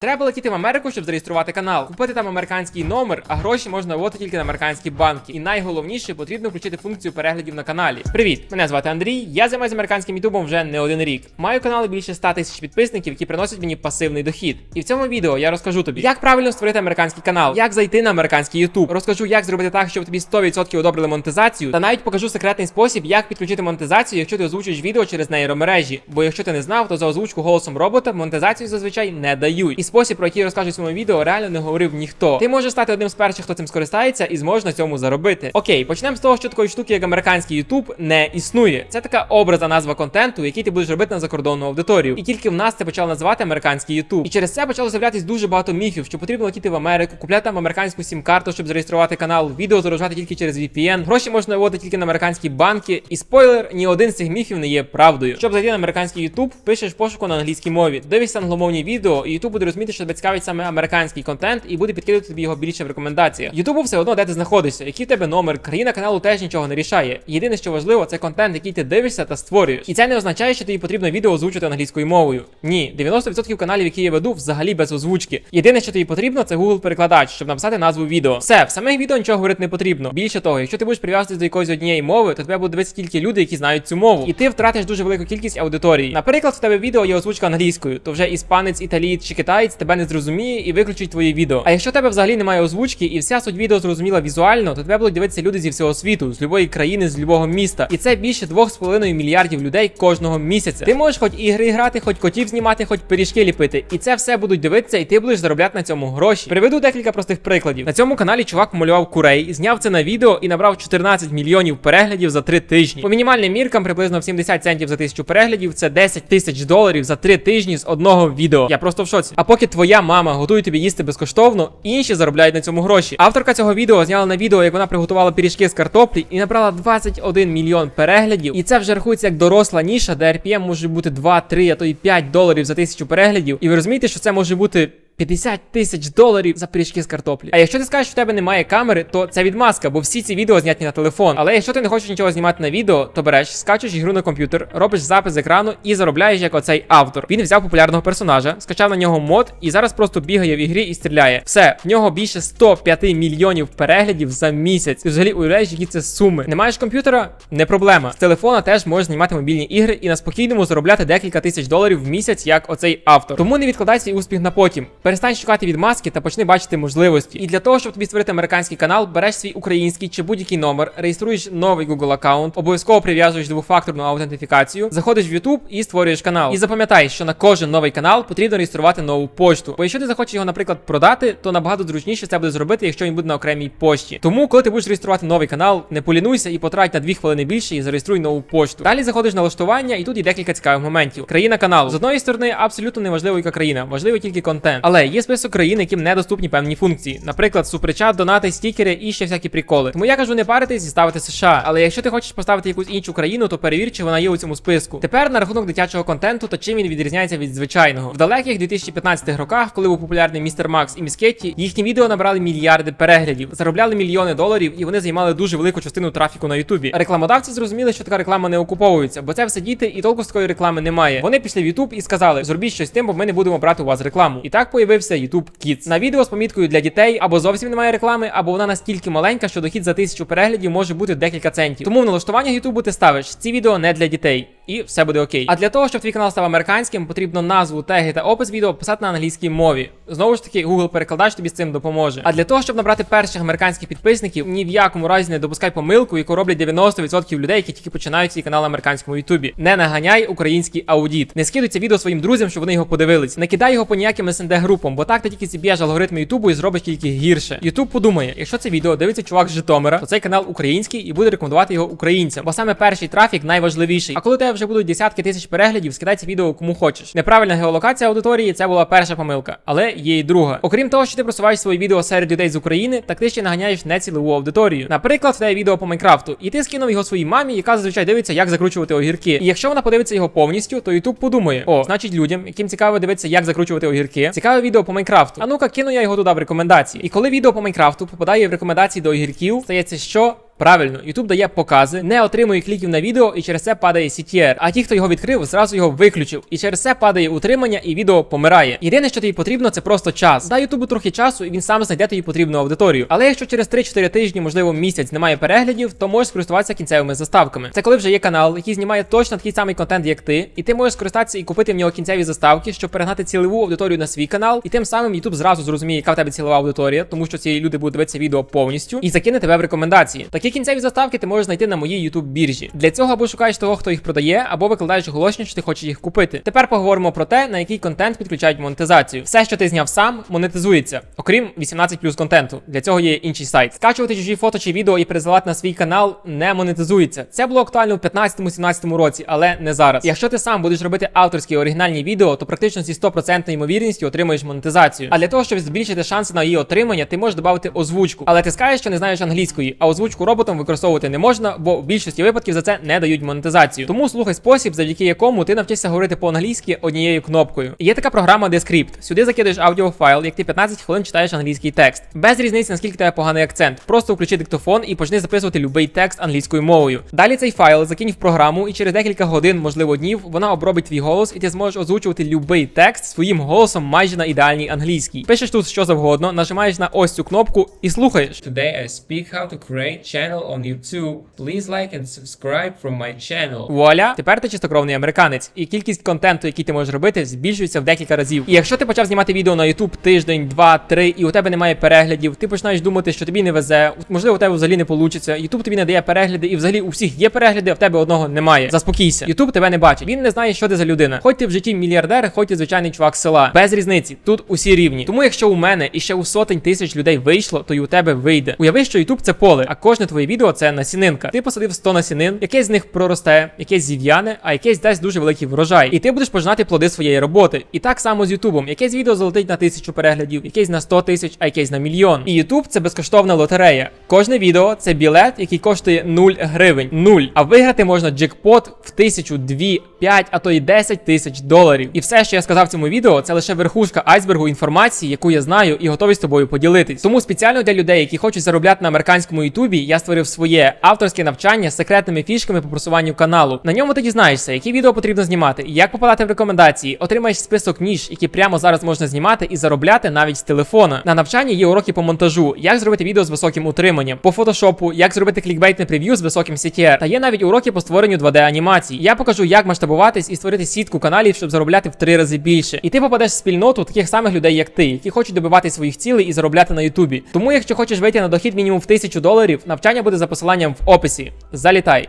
Треба летіти в Америку, щоб зареєструвати канал, купити там американський номер, а гроші можна вводити тільки на американські банки. І найголовніше потрібно включити функцію переглядів на каналі. Привіт, мене звати Андрій. Я займаюся американським ютубом вже не один рік. Маю канали більше 100 тисяч підписників, які приносять мені пасивний дохід. І в цьому відео я розкажу тобі, як правильно створити американський канал, як зайти на американський ютуб. Розкажу, як зробити так, щоб тобі 100% одобрили монетизацію, та навіть покажу секретний спосіб, як підключити монетизацію, якщо ти озвучуєш відео через нейромережі. Бо якщо ти не знав, то за озвучку голосом робота монетизацію зазвичай не дають. Спосіб, про який розкажу в цьому відео, реально не говорив ніхто. Ти можеш стати одним з перших, хто цим скористається, і зможеш на цьому заробити. Окей, почнемо з того, що такої штуки, як американський YouTube, не існує. Це така образа назва контенту, який ти будеш робити на закордонну аудиторію. І тільки в нас це почали називати американський YouTube. І через це почало з'являтися дуже багато міфів, що потрібно летіти в Америку, купляти там американську сім-карту, щоб зареєструвати канал, відео заражати тільки через VPN, гроші можна виводити тільки на американські банки. І спойлер, ні один з цих міфів не є правдою. Щоб зайти на американський YouTube, пишеш пошуку на англійській мові. Дивишся англомовні відео, і YouTube буде розуміти, що тебе цікавить саме американський контент, і буде підкидати тобі його більше в рекомендаціях. Ютубу все одно, де ти знаходишся, який в тебе номер, країна каналу теж нічого не рішає. Єдине, що важливо, це контент, який ти дивишся та створюєш. І це не означає, що тобі потрібно відео озвучити англійською мовою. Ні, 90% каналів, які я веду, взагалі без озвучки. Єдине, що тобі потрібно, це Google перекладач, щоб написати назву відео. Все, в самих відео нічого говорити не потрібно. Більше того, якщо ти будеш прив'язуватися до якоїсь однієї мови, то тебе будуть дивитися тільки люди, які знають цю мову. І ти втратиш дуже велику кількість аудиторії. Наприклад, в тебе відео є озвучка англійською, то вже іспанець, італієць чи китаєць тебе не зрозуміє і виключить твої відео. А якщо тебе взагалі немає озвучки і вся суть відео зрозуміла візуально, то тебе будуть дивитися люди зі всього світу, з любої країни, з любого міста. І це більше 2,5 мільярдів людей кожного місяця. Ти можеш хоч ігри грати, хоч котів знімати, хоч пиріжки ліпити. І це все будуть дивитися, і ти будеш заробляти на цьому гроші. Приведу декілька простих прикладів. На цьому каналі чувак малював курей, зняв це на відео і набрав 14 мільйонів переглядів за 3 тижні. По мінімальним міркам приблизно в 70 центів за тисячу переглядів. Це 10 тисяч доларів за 3 тижні з одного відео. Я просто в шоці. А поки твоя мама готує тобі їсти безкоштовно, інші заробляють на цьому гроші. Авторка цього відео зняла на відео, як вона приготувала пиріжки з картоплі і набрала 21 мільйон переглядів. І це вже рахується як доросла ніша, де RPM може бути 2, 3, а то й 5 доларів за тисячу переглядів. І ви розумієте, що це може бути. 50 тисяч доларів за пиріжки з картоплі. А якщо ти скажеш, що в тебе немає камери, то це відмазка, бо всі ці відео зняті на телефон. Але якщо ти не хочеш нічого знімати на відео, то береш, скачуєш ігру на комп'ютер, робиш запис з екрану і заробляєш як оцей автор. Він взяв популярного персонажа, скачав на нього мод і зараз просто бігає в ігрі і стріляє. Все, в нього більше 105 мільйонів переглядів за місяць. Ти взагалі уявляєш, які це суми. Не маєш комп'ютера? Не проблема. З телефона теж можеш знімати мобільні ігри і на спокійному заробляти декілька тисяч доларів в місяць, як оцей автор. Тому не відкладай свій успіх на потім. Перестань шукати відмазки та почни бачити можливості. І для того, щоб тобі створити американський канал, береш свій український чи будь-який номер, реєструєш новий Google аккаунт, обов'язково прив'язуєш двофакторну аутентифікацію, заходиш в YouTube і створюєш канал. І запам'ятай, що на кожен новий канал потрібно реєструвати нову пошту. Бо якщо ти захочеш його, наприклад, продати, то набагато зручніше це буде зробити, якщо він буде на окремій пошті. Тому, коли ти будеш реєструвати новий канал, не полінуйся і потрать на 2 хвилини більше і зареєструй нову пошту. Далі заходиш на налаштування, і тут є декілька цікавих моментів. Країна каналу. З одної сторони, абсолютно не важливо, яка країна, важливий тільки контент. Але є список країн, яким недоступні певні функції. Наприклад, суперчат, донати, стікери і ще всякі приколи. Тому я кажу не паритись і ставити США. Але якщо ти хочеш поставити якусь іншу країну, то перевір, чи вона є у цьому списку. Тепер на рахунок дитячого контенту та чим він відрізняється від звичайного. В далеких 2015 роках, коли був популярний містер Макс і Міскетті, їхні відео набрали мільярди переглядів, заробляли мільйони доларів, і вони займали дуже велику частину трафіку на Ютубі. Рекламодавці зрозуміли, що така реклама не окуповується, бо це все діти, і толку з такої реклами немає. Вони пішли в Ютуб і сказали: зробіть щось тим, бо ми не будемо брати у вас рекламу. І так появився YouTube Kids. На відео з поміткою для дітей або зовсім немає реклами, або вона настільки маленька, що дохід за тисячу переглядів може бути декілька центів. Тому в налаштування Ютубу ти ставиш ці відео не для дітей. І все буде окей. А для того, щоб твій канал став американським, потрібно назву, теги та опис відео писати на англійській мові. Знову ж таки, Google перекладач тобі з цим допоможе. А для того, щоб набрати перших американських підписників, ні в якому разі не допускай помилку, яку роблять 90% людей, які тільки починають свій канал на американському Ютубі. Не наганяй український аудіт. Не скидуй це відео своїм друзям, щоб вони його подивились. Не кидай його по ніяким СНД групам, бо так ти тільки зіб'єш алгоритми Ютубу і зробиш тільки гірше. Ютуб подумає, якщо це відео дивиться чувак з Житомира, то цей канал український і буде рекомендувати його українцям, бо саме перший трафік найважливіший. А коли тебе вже будуть десятки тисяч переглядів, скидай це відео кому хочеш. Неправильна геолокація аудиторії це була перша помилка, але є і друга. Окрім того, що ти просуваєш свої відео серед людей з України, так ти ще наганяєш нецілову аудиторію. Наприклад, в відео по Майнкрафту, і ти скинув його своїй мамі, яка зазвичай дивиться, як закручувати огірки. І якщо вона подивиться його повністю, то YouTube подумає: о, значить людям, яким цікаво дивитися, як закручувати огірки, цікаве відео по Майнкрафту. А ну-ка, кину я його туди в рекомендації. І коли відео по Майнкрафту попадає в рекомендації до огірків, стається що? Правильно, YouTube дає покази, не отримує кліків на відео і через це падає CTR. А ті, хто його відкрив, зразу його виключив. І через це падає утримання і відео помирає. Єдине, що тобі потрібно, це просто час. Дай YouTube трохи часу, і він сам знайде тобі потрібну аудиторію. Але якщо через 3-4 тижні, можливо, місяць немає переглядів, то можеш скористуватися кінцевими заставками. Це коли вже є канал, який знімає точно такий самий контент, як ти, і ти можеш скористатися і купити в нього кінцеві заставки, щоб перегнати цільову аудиторію на свій канал, і тим самим YouTube зразу зрозуміє, яка в тебе цільова аудиторія, тому що ці люди будуть дивитися відео повністю і закине тебе в рекомендації. Такі кінцеві заставки ти можеш знайти на моїй YouTube біржі. Для цього або шукаєш того, хто їх продає, або викладаєш оголошення, що ти хочеш їх купити. Тепер поговоримо про те, на який контент підключають монетизацію. Все, що ти зняв сам, монетизується, окрім 18 плюс контенту. Для цього є інший сайт. Скачувати чужі фото чи відео і пересилати на свій канал не монетизується. Це було актуально в 15-17 році, але не зараз. Якщо ти сам будеш робити авторські оригінальні відео, то практично зі 100% ймовірністю отримаєш монетизацію. А для того, щоб збільшити шанси на її отримання, ти можеш додати озвучку. Але ти скажеш, що не знаєш англійської, а озвучку роботом використовувати не можна, бо в більшості випадків за це не дають монетизацію. Тому слухай спосіб, завдяки якому ти навчишся говорити по-англійськи однією кнопкою. Є така програма Descript. Сюди закидаєш аудіофайл, як ти 15 хвилин читаєш англійський текст. Без різниці, наскільки тебе поганий акцент. Просто включи диктофон і почни записувати любий текст англійською мовою. Далі цей файл закинь в програму, і через декілька годин, можливо, днів, вона обробить твій голос, і ти зможеш озвучувати любий текст своїм голосом майже на ідеальній англійській. Пишеш тут що завгодно, нажимаєш на ось цю кнопку і слухаєш. Today I speak how to create channel on YouTube. Please like and subscribe from my channel. Вуаля, тепер ти чистокровний американець, і кількість контенту, який ти можеш робити, збільшується в декілька разів. І якщо ти почав знімати відео на YouTube тиждень, два, три, і у тебе немає переглядів, ти починаєш думати, що тобі не везе, можливо, у тебе взагалі не вийде. YouTube тобі не дає перегляди, і взагалі у всіх є перегляди, а в тебе одного немає. Заспокійся. YouTube тебе не бачить. Він не знає, що ти за людина. Хоч ти в житті мільярдер, хоч ти звичайний чувак села. Без різниці. Тут усі рівні. Тому якщо у мене і ще у сотень тисяч людей вийшло, то й у тебе вийде. Уяви, що YouTube це поле, а кожне твоє відео це насінинка. Ти посадив 100 насінин, якесь з них проросте, якесь зів'яне, а якесь дасть дуже великий врожай. І ти будеш пожинати плоди своєї роботи. І так само з Ютубом. Якесь відео залетить на тисячу переглядів, якесь на 100 тисяч, а якесь на мільйон. І Ютуб це безкоштовна лотерея. Кожне відео це білет, який коштує 0 гривень. 0. А виграти можна джекпот в тисячу, дві, п'ять, а то й 10 тисяч доларів. І все, що я сказав в цьому відео, це лише верхушка айсбергу інформації, яку я знаю і готовий з тобою поділитись. Тому спеціально для людей, які хочуть заробляти на американському ютубі, я створив своє авторське навчання з секретними фішками по просуванню каналу. На ньому ти дізнаєшся, які відео потрібно знімати, як попадати в рекомендації, отримаєш список ніж, які прямо зараз можна знімати і заробляти навіть з телефона. На навчанні є уроки по монтажу, як зробити відео з високим утриманням, по фотошопу, як зробити клікбейтне прев'ю з високим CTR. Та є навіть уроки по створенню 2D анімацій. Я покажу, як масштабуватись і створити сітку каналів, щоб заробляти в три рази більше. І ти попадеш в спільноту таких самих людей, як ти, які хочуть добивати своїх цілей і заробляти на Ютубі. Тому, якщо хочеш вийти на дохід мінімум в тисячу доларів, навчання буде за посиланням в описі. Залітай.